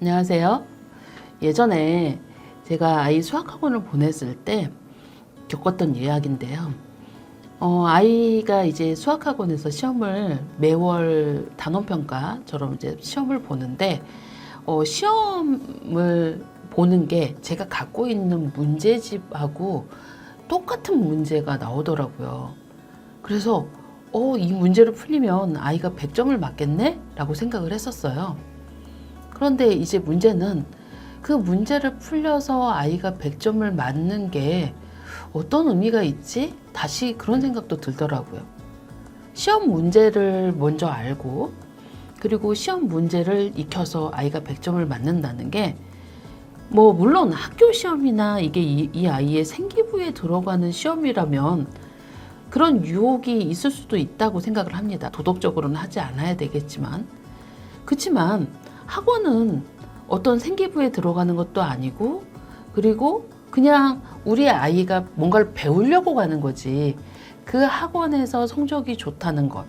안녕하세요. 예전에 제가 아이 수학학원을 보냈을 때 겪었던 이야기인데요. 어, 아이가 이제 수학학원에서 시험을 매월 단원평가처럼 이제 시험을 보는데, 어, 시험을 보는 게 제가 갖고 있는 문제집하고 똑같은 문제가 나오더라고요. 그래서, 어, 이 문제를 풀리면 아이가 100점을 맞겠네? 라고 생각을 했었어요. 그런데 이제 문제는 그 문제를 풀려서 아이가 100점을 맞는 게 어떤 의미가 있지? 다시 그런 생각도 들더라고요. 시험 문제를 먼저 알고 그리고 시험 문제를 익혀서 아이가 100점을 맞는다는 게 뭐 물론 학교 시험이나 이게 이, 이 아이의 생기부에 들어가는 시험이라면 그런 유혹이 있을 수도 있다고 생각을 합니다. 도덕적으로는 하지 않아야 되겠지만 그렇지만 학원은 어떤 생기부에 들어가는 것도 아니고 그리고 그냥 우리 아이가 뭔가를 배우려고 가는 거지. 그 학원에서 성적이 좋다는 것.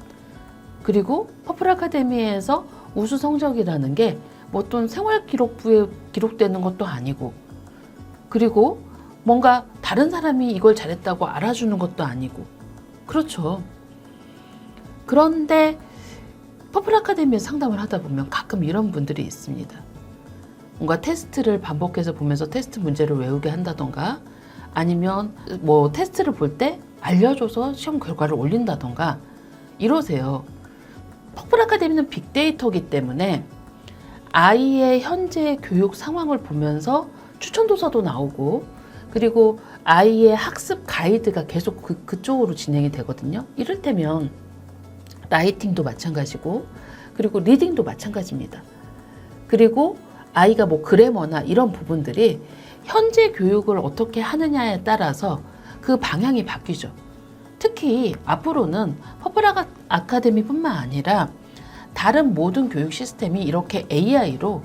그리고 퍼플 아카데미에서 우수 성적이라는 게뭐 어떤 생활 기록부에 기록되는 것도 아니고 그리고 뭔가 다른 사람이 이걸 잘했다고 알아주는 것도 아니고. 그렇죠. 그런데 퍼플 아카데미에 상담을 하다 보면 가끔 이런 분들이 있습니다. 뭔가 테스트를 반복해서 보면서 테스트 문제를 외우게 한다던가 아니면 뭐 테스트를 볼 때 알려줘서 시험 결과를 올린다던가 이러세요. 퍼플 아카데미는 빅데이터기 때문에 아이의 현재 교육 상황을 보면서 추천 도서도 나오고 그리고 아이의 학습 가이드가 계속 그, 그쪽으로 진행이 되거든요. 이를테면 라이팅도 마찬가지고 그리고 리딩도 마찬가지입니다. 그리고 아이가 뭐 그래머나 이런 부분들이 현재 교육을 어떻게 하느냐에 따라서 그 방향이 바뀌죠. 특히 앞으로는 퍼플 아카- 아카데미뿐만 아니라 다른 모든 교육 시스템이 이렇게 AI로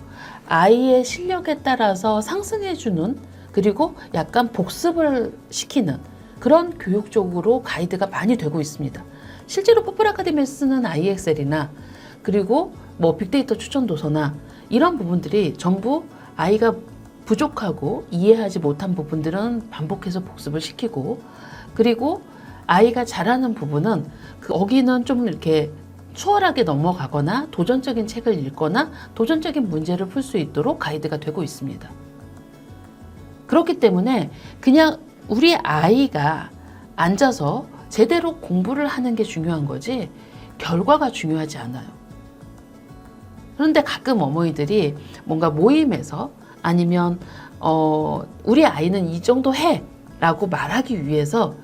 아이의 실력에 따라서 상승해주는 그리고 약간 복습을 시키는 그런 교육 쪽으로 가이드가 많이 되고 있습니다. 실제로 퍼플 아카데미에 쓰는 IXL이나 그리고 뭐 빅데이터 추천 도서나 이런 부분들이 전부 아이가 부족하고 이해하지 못한 부분들은 반복해서 복습을 시키고 그리고 아이가 잘하는 부분은 그 거기는 좀 이렇게 수월하게 넘어가거나 도전적인 책을 읽거나 도전적인 문제를 풀 수 있도록 가이드가 되고 있습니다. 그렇기 때문에 그냥 우리 아이가 앉아서 제대로 공부를 하는 게 중요한 거지 결과가 중요하지 않아요. 그런데 가끔 어머니들이 뭔가 모임에서 아니면 어, 우리 아이는 이 정도 해 라고 말하기 위해서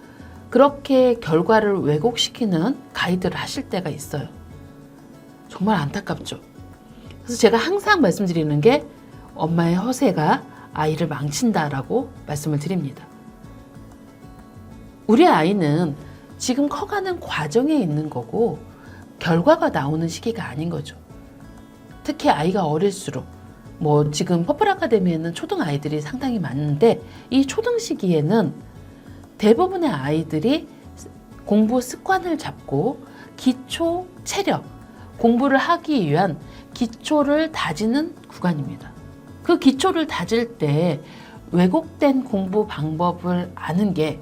그렇게 결과를 왜곡시키는 가이드를 하실 때가 있어요. 정말 안타깝죠. 그래서 제가 항상 말씀드리는 게 엄마의 허세가 아이를 망친다라고 말씀을 드립니다. 우리 아이는 지금 커가는 과정에 있는 거고 결과가 나오는 시기가 아닌 거죠. 특히 아이가 어릴수록 뭐 지금 퍼플 아카데미에는 초등 아이들이 상당히 많은데 이 초등 시기에는 대부분의 아이들이 공부 습관을 잡고 기초 체력 공부를 하기 위한 기초를 다지는 구간입니다. 그 기초를 다질 때 왜곡된 공부 방법을 아는 게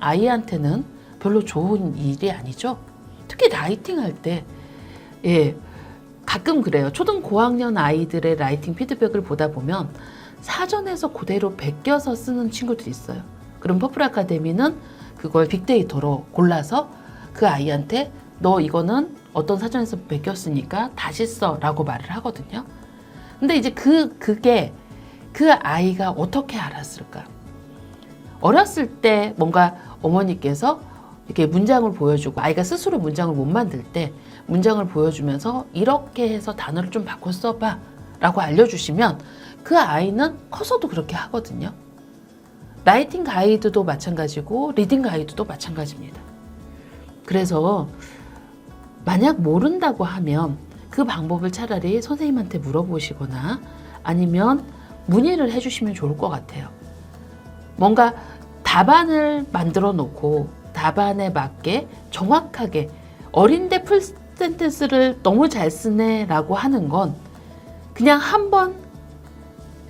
아이한테는 별로 좋은 일이 아니죠. 특히 라이팅 할 때, 예, 가끔 그래요. 초등 고학년 아이들의 라이팅 피드백을 보다 보면 사전에서 그대로 베껴서 쓰는 친구들이 있어요. 그럼 퍼플 아카데미는 그걸 빅데이터로 골라서 그 아이한테 너 이거는 어떤 사전에서 베꼈으니까 다시 써라고 말을 하거든요. 근데 이제 그 그게 그 아이가 어떻게 알았을까? 어렸을 때 뭔가 어머니께서 이렇게 문장을 보여주고 아이가 스스로 문장을 못 만들 때 문장을 보여주면서 이렇게 해서 단어를 좀 바꿔 써봐 라고 알려주시면 그 아이는 커서도 그렇게 하거든요. 라이팅 가이드도 마찬가지고 리딩 가이드도 마찬가지입니다. 그래서 만약 모른다고 하면 그 방법을 차라리 선생님한테 물어보시거나 아니면 문의를 해주시면 좋을 것 같아요. 뭔가 답안을 만들어 놓고 답안에 맞게 정확하게 어린데 풀 센텐스를 너무 잘 쓰네 라고 하는 건 그냥 한 번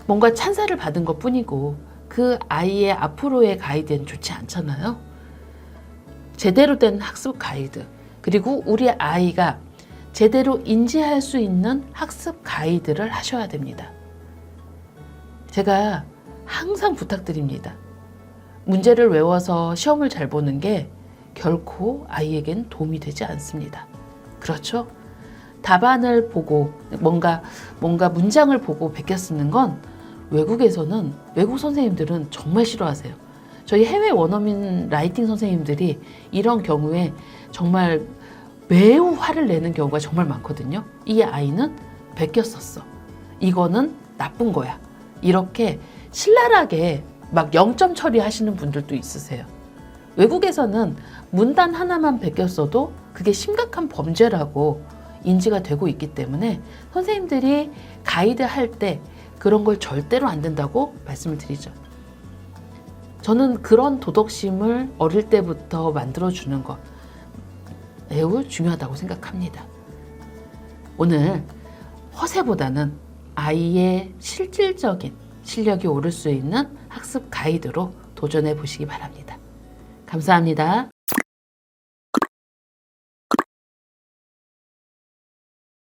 뭔가 찬사를 받은 것 뿐이고 그 아이의 앞으로의 가이드는 좋지 않잖아요. 제대로 된 학습 가이드, 그리고 우리 아이가 제대로 인지할 수 있는 학습 가이드를 하셔야 됩니다. 제가 항상 부탁드립니다. 문제를 외워서 시험을 잘 보는 게 결코 아이에겐 도움이 되지 않습니다. 그렇죠? 답안을 보고 뭔가 뭔가 문장을 보고 베껴 쓰는 건 외국에서는 외국 선생님들은 정말 싫어하세요. 저희 해외 원어민 라이팅 선생님들이 이런 경우에 정말 매우 화를 내는 경우가 정말 많거든요. 이 아이는 베껴 썼어. 이거는 나쁜 거야. 이렇게 신랄하게 막 0점 처리하시는 분들도 있으세요. 외국에서는 문단 하나만 베꼈어도 그게 심각한 범죄라고 인지가 되고 있기 때문에 선생님들이 가이드 할 때 그런 걸 절대로 안 된다고 말씀을 드리죠. 저는 그런 도덕심을 어릴 때부터 만들어주는 것 매우 중요하다고 생각합니다. 오늘 허세보다는 아이의 실질적인 실력이 오를 수 있는 학습 가이드로 도전해 보시기 바랍니다. 감사합니다.